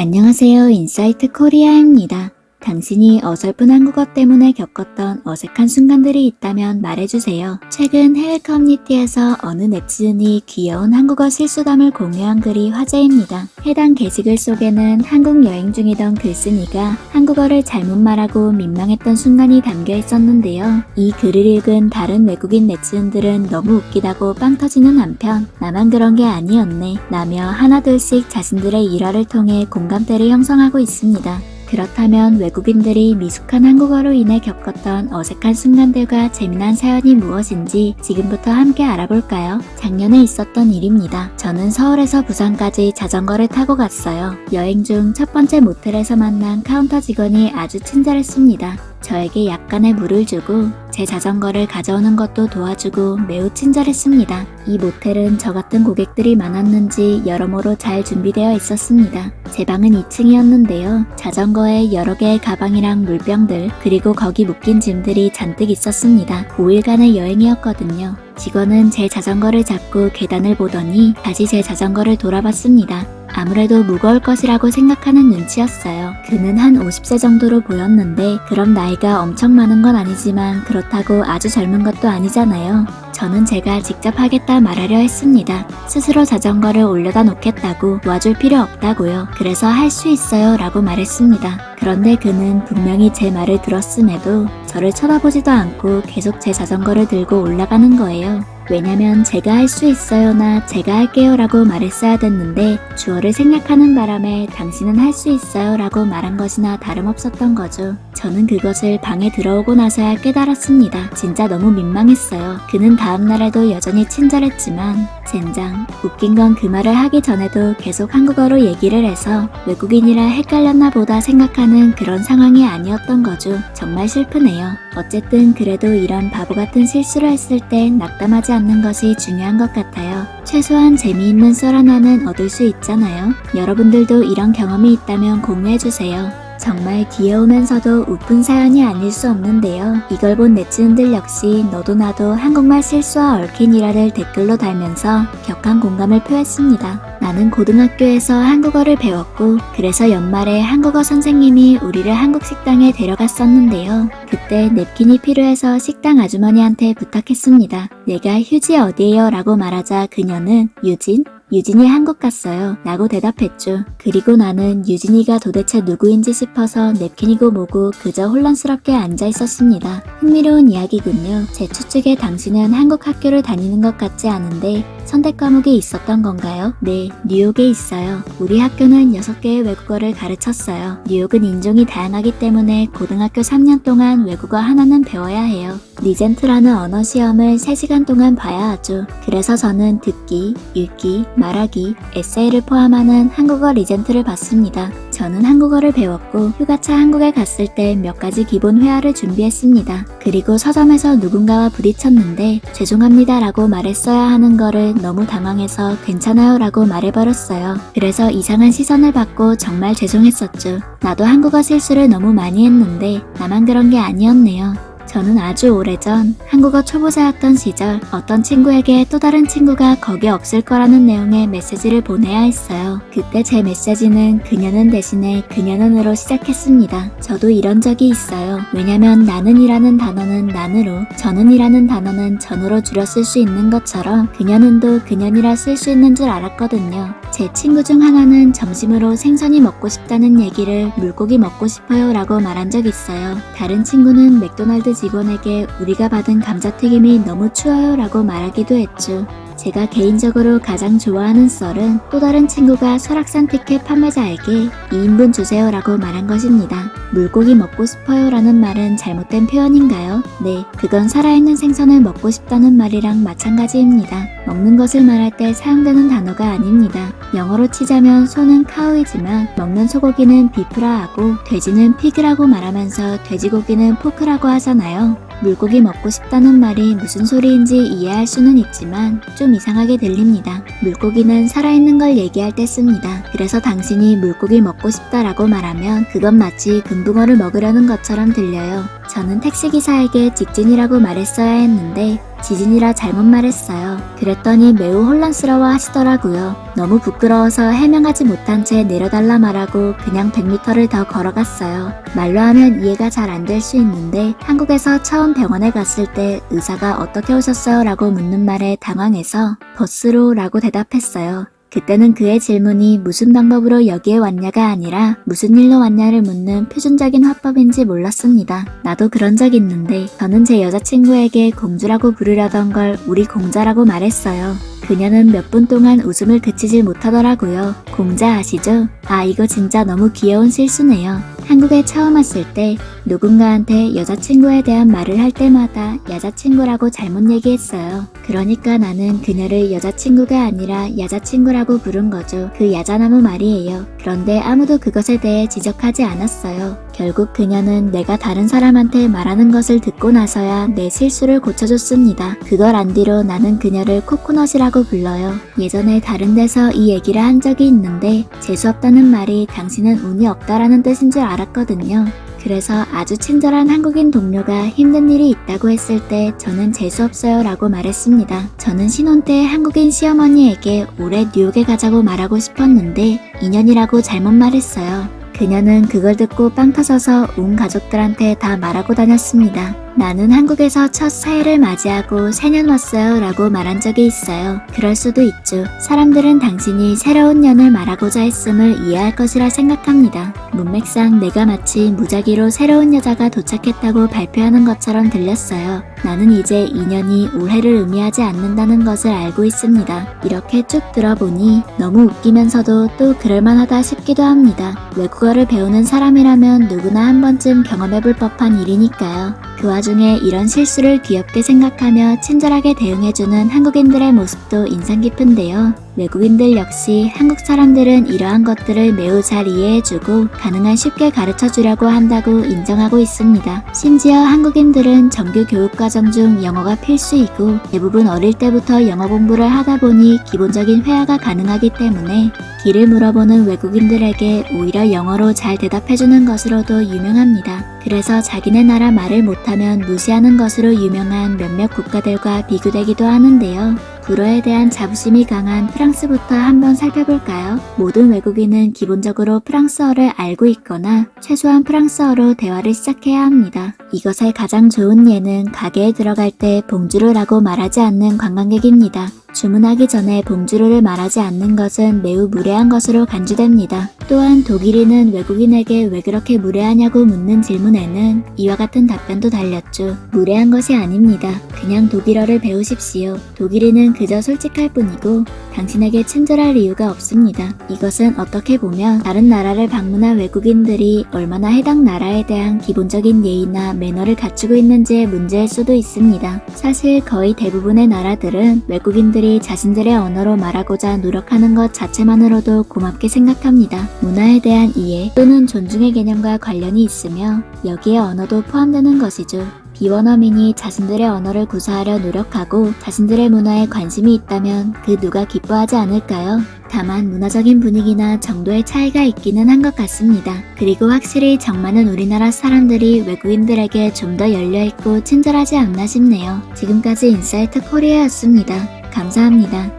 안녕하세요. 인사이트 코리아입니다. 당신이 어설픈 한국어 때문에 겪었던 어색한 순간들이 있다면 말해주세요. 최근 해외 커뮤니티에서 어느 네티즌이 귀여운 한국어 실수담을 공유한 글이 화제입니다. 해당 게시글 속에는 한국 여행 중이던 글쓴이가 한국어를 잘못 말하고 민망했던 순간이 담겨 있었는데요. 이 글을 읽은 다른 외국인 네티즌들은 너무 웃기다고 빵 터지는 한편 나만 그런 게 아니었네 라며 하나둘씩 자신들의 일화를 통해 공감대를 형성하고 있습니다. 그렇다면 외국인들이 미숙한 한국어로 인해 겪었던 어색한 순간들과 재미난 사연이 무엇인지 지금부터 함께 알아볼까요? 작년에 있었던 일입니다. 저는 서울에서 부산까지 자전거를 타고 갔어요. 여행 중 첫 번째 모텔에서 만난 카운터 직원이 아주 친절했습니다. 저에게 약간의 물을 주고 제 자전거를 가져오는 것도 도와주고 매우 친절했습니다. 이 모텔은 저 같은 고객들이 많았는지 여러모로 잘 준비되어 있었습니다. 제 방은 2층이었는데요. 자전거에 여러 개의 가방이랑 물병들 그리고 거기 묶인 짐들이 잔뜩 있었습니다. 5일간의 여행이었거든요. 직원은 제 자전거를 잡고 계단을 보더니 다시 제 자전거를 돌아봤습니다. 아무래도 무거울 것이라고 생각하는 눈치였어요. 그는 한 50세 정도로 보였는데 그럼 나이가 엄청 많은 건 아니지만 그렇다고 아주 젊은 것도 아니잖아요. 저는 제가 직접 하겠다 말하려 했습니다. 스스로 자전거를 올려다 놓겠다고 도와줄 필요 없다고요. 그래서 할 수 있어요 라고 말했습니다. 그런데 그는 분명히 제 말을 들었음에도 저를 쳐다보지도 않고 계속 제 자전거를 들고 올라가는 거예요. 왜냐면 제가 할 수 있어요나 제가 할게요 라고 말했어야 됐는데 주어를 생략하는 바람에 당신은 할 수 있어요 라고 말한 것이나 다름없었던 거죠. 저는 그것을 방에 들어오고 나서야 깨달았습니다. 진짜 너무 민망했어요. 그는 다음 날에도 여전히 친절했지만 젠장 웃긴 건 그 말을 하기 전에도 계속 한국어로 얘기를 해서 외국인이라 헷갈렸나 보다 생각하는 그런 상황이 아니었던 거죠. 정말 슬프네요. 어쨌든 그래도 이런 바보 같은 실수를 했을 땐 낙담하지 않는 것이 중요한 것 같아요. 최소한 재미있는 썰 하나는 얻을 수 있잖아요. 여러분들도 이런 경험이 있다면 공유해주세요. 정말 귀여우면서도 웃픈 사연이 아닐 수 없는데요. 이걸 본 네티즌들 역시 너도 나도 한국말 실수와 얽힌 일화를 댓글로 달면서 격한 공감을 표했습니다. 나는 고등학교에서 한국어를 배웠고 그래서 연말에 한국어 선생님이 우리를 한국 식당에 데려갔었는데요. 그때 냅킨이 필요해서 식당 아주머니한테 부탁했습니다. 내가 휴지 어디에요? 라고 말하자 그녀는 유진? 유진이 한국 갔어요. 라고 대답했죠. 그리고 나는 유진이가 도대체 누구인지 싶어서 냅킨이고 뭐고 그저 혼란스럽게 앉아 있었습니다. 흥미로운 이야기군요. 제 추측에 당신은 한국 학교를 다니는 것 같지 않은데 선택 과목이 있었던 건가요? 네, 뉴욕에 있어요. 우리 학교는 6개의 외국어를 가르쳤어요. 뉴욕은 인종이 다양하기 때문에 고등학교 3년 동안 외국어 하나는 배워야 해요. 리젠트라는 언어 시험을 3시간 동안 봐야 하죠. 그래서 저는 듣기, 읽기, 말하기, 에세이를 포함하는 한국어 리젠트를 봤습니다. 저는 한국어를 배웠고 휴가차 한국에 갔을 때 몇 가지 기본 회화를 준비했습니다. 그리고 서점에서 누군가와 부딪혔는데 죄송합니다 라고 말했어야 하는 거를 너무 당황해서 괜찮아요 라고 말해버렸어요. 그래서 이상한 시선을 받고 정말 죄송했었죠. 나도 한국어 실수를 너무 많이 했는데 나만 그런 게 아니었네요. 저는 아주 오래전 한국어 초보자였던 시절 어떤 친구에게 또 다른 친구가 거기 없을 거라는 내용의 메시지를 보내야 했어요. 그때 제 메시지는 그녀는 대신에 그녀는으로 시작했습니다. 저도 이런 적이 있어요. 왜냐면 나는이라는 단어는 난으로 저는이라는 단어는 전으로 줄여 쓸 수 있는 것처럼 그녀는도 그년이라 쓸 수 있는 줄 알았거든요. 제 친구 중 하나는 점심으로 생선이 먹고 싶다는 얘기를 물고기 먹고 싶어요 라고 말한 적 있어요. 다른 친구는 맥도날드 직원에게 우리가 받은 감자튀김이 너무 추워요 라고 말하기도 했죠. 제가 개인적으로 가장 좋아하는 썰은 또 다른 친구가 설악산 티켓 판매자에게 2인분 주세요 라고 말한 것입니다. 물고기 먹고 싶어요 라는 말은 잘못된 표현인가요? 네, 그건 살아있는 생선을 먹고 싶다는 말이랑 마찬가지입니다. 먹는 것을 말할 때 사용되는 단어가 아닙니다. 영어로 치자면 소는 카우이지만 먹는 소고기는 비프라 하고 돼지는 피그라고 말하면서 돼지고기는 포크라고 하잖아요. 물고기 먹고 싶다는 말이 무슨 소리인지 이해할 수는 있지만 좀 이상하게 들립니다. 물고기는 살아있는 걸 얘기할 때 씁니다. 그래서 당신이 물고기 먹고 싶다라고 말하면 그건 마치 금붕어를 먹으려는 것처럼 들려요. 저는 택시기사에게 직진이라고 말했어야 했는데 지진이라 잘못 말했어요. 그랬더니 매우 혼란스러워 하시더라고요. 너무 부끄러워서 해명하지 못한 채 내려달라 말하고 그냥 100m를 더 걸어갔어요. 말로 하면 이해가 잘 안 될 수 있는데 한국에서 처음 병원에 갔을 때 의사가 어떻게 오셨어요? 라고 묻는 말에 당황해서 버스로 라고 대답했어요. 그때는 그의 질문이 무슨 방법으로 여기에 왔냐가 아니라 무슨 일로 왔냐를 묻는 표준적인 화법인지 몰랐습니다. 나도 그런 적 있는데 저는 제 여자친구에게 공주라고 부르려던 걸 우리 공자라고 말했어요. 그녀는 몇 분 동안 웃음을 그치질 못하더라고요. 공자 아시죠? 아 이거 진짜 너무 귀여운 실수네요. 한국에 처음 왔을 때 누군가한테 여자친구에 대한 말을 할 때마다 여자친구라고 잘못 얘기했어요. 그러니까 나는 그녀를 여자친구가 아니라 야자친구라고 부른 거죠. 그 야자나무 말이에요. 그런데 아무도 그것에 대해 지적하지 않았어요. 결국 그녀는 내가 다른 사람한테 말하는 것을 듣고 나서야 내 실수를 고쳐줬습니다. 그걸 안 뒤로 나는 그녀를 코코넛이라고 불러요. 예전에 다른 데서 이 얘기를 한 적이 있는데 재수없다는 말이 당신은 운이 없다라는 뜻인 줄 알았거든요. 그래서 아주 친절한 한국인 동료가 힘든 일이 있다고 했을 때 저는 재수없어요 라고 말했습니다. 저는 신혼 때 한국인 시어머니에게 올해 뉴욕에 가자고 말하고 싶었는데 2년이라고 잘못 말했어요. 그녀는 그걸 듣고 빵 터져서 온 가족들한테 다 말하고 다녔습니다. 나는 한국에서 첫 새해를 맞이하고 새년 왔어요 라고 말한 적이 있어요. 그럴 수도 있죠. 사람들은 당신이 새로운 년을 말하고자 했음을 이해할 것이라 생각합니다. 문맥상 내가 마치 무작위로 새로운 여자가 도착했다고 발표하는 것처럼 들렸어요. 나는 이제 2년이 올해를 의미하지 않는다는 것을 알고 있습니다. 이렇게 쭉 들어보니 너무 웃기면서도 또 그럴만하다 싶기도 합니다. 외국어를 배우는 사람이라면 누구나 한 번쯤 경험해볼 법한 일이니까요. 그 와중 에 이런 실수를 귀엽게 생각하며 친절하게 대응해주는 한국인들의 모습도 인상 깊은데요. 외국인들 역시 한국 사람들은 이러한 것들을 매우 잘 이해해주고 가능한 쉽게 가르쳐 주려고 한다고 인정하고 있습니다. 심지어 한국인들은 정규 교육과정 중 영어가 필수이고 대부분 어릴 때부터 영어 공부를 하다 보니 기본적인 회화가 가능하기 때문에 길을 물어보는 외국인들에게 오히려 영어로 잘 대답해주는 것으로도 유명합니다. 그래서 자기네 나라 말을 못하면 무시하는 것으로 유명한 몇몇 국가들과 비교되기도 하는데요. 불어에 대한 자부심이 강한 프랑스부터 한번 살펴볼까요? 모든 외국인은 기본적으로 프랑스어를 알고 있거나 최소한 프랑스어로 대화를 시작해야 합니다. 이것의 가장 좋은 예는 가게에 들어갈 때 봉주르라고 말하지 않는 관광객입니다. 주문하기 전에 봉주르를 말하지 않는 것은 매우 무례한 것으로 간주됩니다. 또한 독일인은 외국인에게 왜 그렇게 무례하냐고 묻는 질문에는 이와 같은 답변도 달렸죠. 무례한 것이 아닙니다. 그냥 독일어를 배우십시오. 독일인은 그저 솔직할 뿐이고 당신에게 친절할 이유가 없습니다. 이것은 어떻게 보면 다른 나라를 방문한 외국인들이 얼마나 해당 나라에 대한 기본적인 예의나 매너를 갖추고 있는지의 문제일 수도 있습니다. 사실 거의 대부분의 나라들은 외국인들이 자신들의 언어로 말하고자 노력하는 것 자체만으로도 고맙게 생각합니다. 문화에 대한 이해 또는 존중의 개념과 관련이 있으며 여기에 언어도 포함되는 것이죠. 비원어민이 자신들의 언어를 구사하려 노력하고 자신들의 문화에 관심이 있다면 그 누가 기뻐하지 않을까요? 다만 문화적인 분위기나 정도의 차이가 있기는 한 것 같습니다. 그리고 확실히 정 많은 우리나라 사람들이 외국인들에게 좀 더 열려있고 친절하지 않나 싶네요. 지금까지 인사이트 코리아였습니다. 감사합니다.